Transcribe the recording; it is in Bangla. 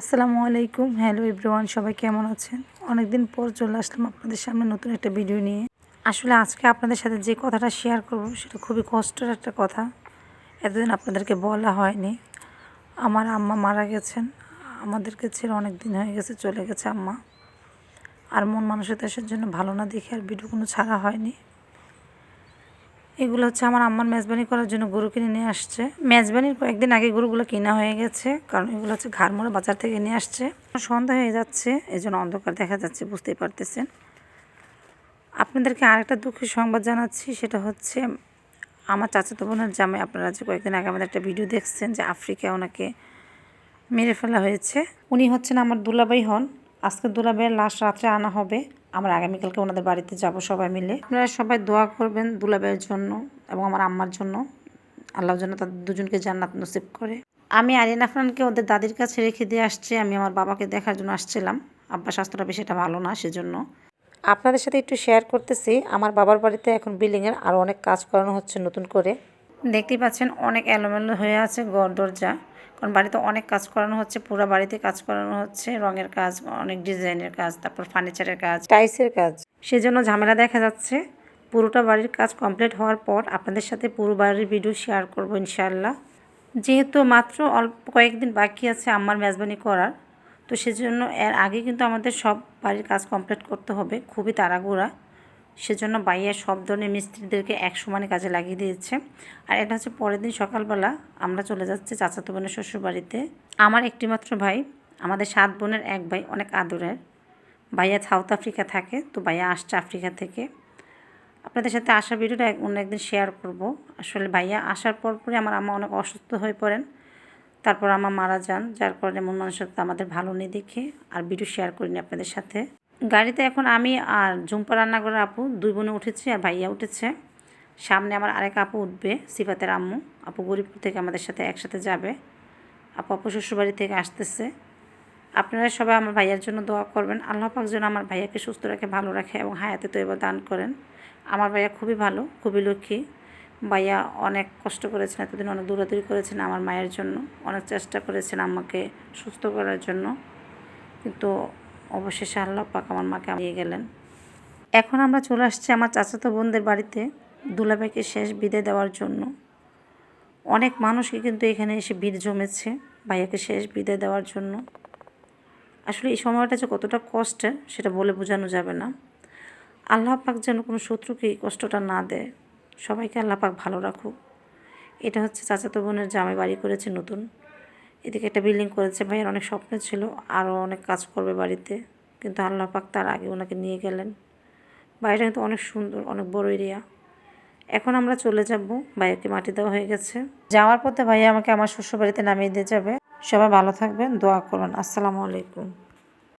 আসসালামু আলাইকুম। হ্যালো এভরিওয়ান, সবাই কেমন আছেন? অনেকদিন পর চলে আসলাম আপনাদের সামনে নতুন একটা ভিডিও নিয়ে। আসলে আজকে আপনাদের সাথে যে কথাটা শেয়ার করব, সেটা খুবই কষ্টের একটা কথা। এতদিন আপনাদেরকে বলা হয়নি। আমার আম্মা মারা গেছেন। আমাদেরকে ছেড়ে অনেক দিন হয়ে গেছে, চলে গেছে আম্মা। আর মন মানসিকতার জন্য ভালো না দেখে আর ভিডিও কোনো ছাড়া হয়নি। এগুলো হচ্ছে আমার আম্মার মেজবানি করার জন্য গরু কিনে নিয়ে আসছে। মেজবানির কয়েকদিন আগে গরুগুলো কেনা হয়ে গেছে, কারণ এগুলো হচ্ছে ঘাড়মোড়া বাজার থেকে নিয়ে আসছে। সন্ধ্যা হয়ে যাচ্ছে এই জন্য অন্ধকার দেখা যাচ্ছে, বুঝতেই পারতেছেন। আপনাদেরকে আরেকটা দুঃখের সংবাদ জানাচ্ছি, সেটা হচ্ছে আমার চাচাতো বোনের জামাই, আপনারা যে কয়েকদিন আগে আমাদের একটা ভিডিও দেখছেন যে আফ্রিকায় ওনাকে মেরে ফেলা হয়েছে। উনি হচ্ছেন আমার দুলাভাই হন। আজকে দুলাভাইয়ের লাশ রাত্রে আনা হবে। আমরা আগামীকালকে ওনাদের বাড়িতে যাব সবাই মিলে। আপনারা সবাই দোয়া করবেন দুলাভাইয়ের জন্য এবং আমার আম্মার জন্য। আল্লাহ যেন তাদের দুজনকে জান্নাত নসিব করে। আমি আরিন আফরানকে ওদের দাদির কাছে রেখে দিয়ে আসছি। আমি আমার বাবাকে দেখার জন্য আসছিলাম। আব্বা স্বাস্থ্যটা বেশি এটা ভালো না, সেজন্য। আপনাদের সাথে একটু শেয়ার করতেছি। আমার বাবার বাড়িতে এখন বিল্ডিংয়ের আরও অনেক কাজ করানো হচ্ছে নতুন করে। দেখতেই পাচ্ছেন অনেক এলোমেলো হয়ে আছে ঘর, দরজা। কারণ বাড়িতে অনেক কাজ করানো হচ্ছে, পুরো বাড়িতে কাজ করানো হচ্ছে, রঙের কাজ, অনেক ডিজাইনের কাজ, তারপর ফার্নিচারের কাজ টাইসের কাজ। সেজন্য ঝামেলা দেখা যাচ্ছে। পুরোটা বাড়ির কাজ কমপ্লিট হওয়ার পর আপনাদের সাথে পুরো বাড়ির ভিডিও শেয়ার করব ইনশাআল্লাহ। যেহেতু মাত্র অল্প কয়েকদিন বাকি আছে আমার মেজবানি করার, তো সেজন্য এর আগে কিন্তু আমাদের সব বাড়ির কাজ কমপ্লিট করতে হবে, খুবই তাড়াগুড়া সেজন্য বাইয়ের সব ধরনের মিস্ত্রিদেরকে এক সমানে কাজে লাগিয়ে দিয়েছে। আর এটা হচ্ছে পরের দিন সকালবেলা আমরা চলে যাচ্ছি চাচাতো বোনের শ্বশুর বাড়িতে আমার একটিমাত্র ভাই, আমাদের সাত বোনের এক ভাই, অনেক আদরের। ভাইয়া সাউথ আফ্রিকা থাকে, তো ভাইয়া আসছে আফ্রিকা থেকে। আপনাদের সাথে আসার ভিডিওটা অন্য একদিন শেয়ার করব। আসলে ভাইয়া আসার পর পরে আমার আম্মা অনেক অসুস্থ হয়ে পড়েন। তারপর আমার মারা যান, যার কারণে মন মানসিকতা আমাদের ভালো নেই দেখে। আর ভিডিও শেয়ার করিনি আপনাদের সাথে। গাড়িতে এখন আমি আর ঝুম্পা রান্নাঘরের আপু, দুই বোনে উঠেছি আর ভাইয়া উঠেছে। সামনে আমার আরেক আপু উঠবে, সিফাতের আম্মু। আপু গরিবপুর থেকে আমাদের সাথে একসাথে যাবে। আপু আপু শ্বশুরবাড়ি থেকে আসতেছে। আপনারা সবাই আমার ভাইয়ার জন্য দোয়া করবেন। আল্লাহ পাক যেন আমার ভাইয়াকে সুস্থ রাখে, ভালো রাখে এবং হায়াতে তো এবার দান করেন। আমার ভাইয়া খুবই ভালো, খুবই লক্ষ্মী। ভাইয়া অনেক কষ্ট করেছেন, এতদিন অনেক দৌড়াদৌড়ি করেছেন আমার মায়ের জন্য। অনেক চেষ্টা করেছেন আমাকে সুস্থ করার জন্য। কিন্তু অবশেষে আল্লাহ পাক আমার মাকে নিয়ে গেলেন। এখন আমরা চলে আসছি আমার চাচাতো বোনদের বাড়িতে দুলাভাইকে শেষ বিদায় দেওয়ার জন্য। অনেক মানুষকে কিন্তু এখানে এসে ভিড় জমেছে ভাইয়াকে শেষ বিদায় দেওয়ার জন্য। আসলে এই সময়টা যে কতটা কষ্টের, সেটা বলে বোঝানো যাবে না। আল্লাহ পাক যেন কোনো শত্রুকে এই কষ্টটা না দেয়। সবাইকে আল্লাহ পাক ভালো রাখুক। এটা হচ্ছে চাচাতো বোনের জামাই বাড়ি করেছে নতুন এদিকে একটা বিল্ডিং করেছে, ভাইয়ের অনেক স্বপ্ন ছিল আরও অনেক কাজ করবে বাড়িতে, কিন্তু আল্লাহ পাক তার আগে ওনাকে নিয়ে গেলেন। বাড়িটা কিন্তু অনেক সুন্দর, অনেক বড় এরিয়া এখন আমরা চলে যাব, ভাইয়াকে মাটি দেওয়া হয়ে গেছে। যাওয়ার পথে ভাইয়া আমাকে আমার শ্বশুর বাড়িতে নামিয়ে দিয়ে যাবে। সবাই ভালো থাকবেন, দোয়া করুন আসসালামু আলাইকুম।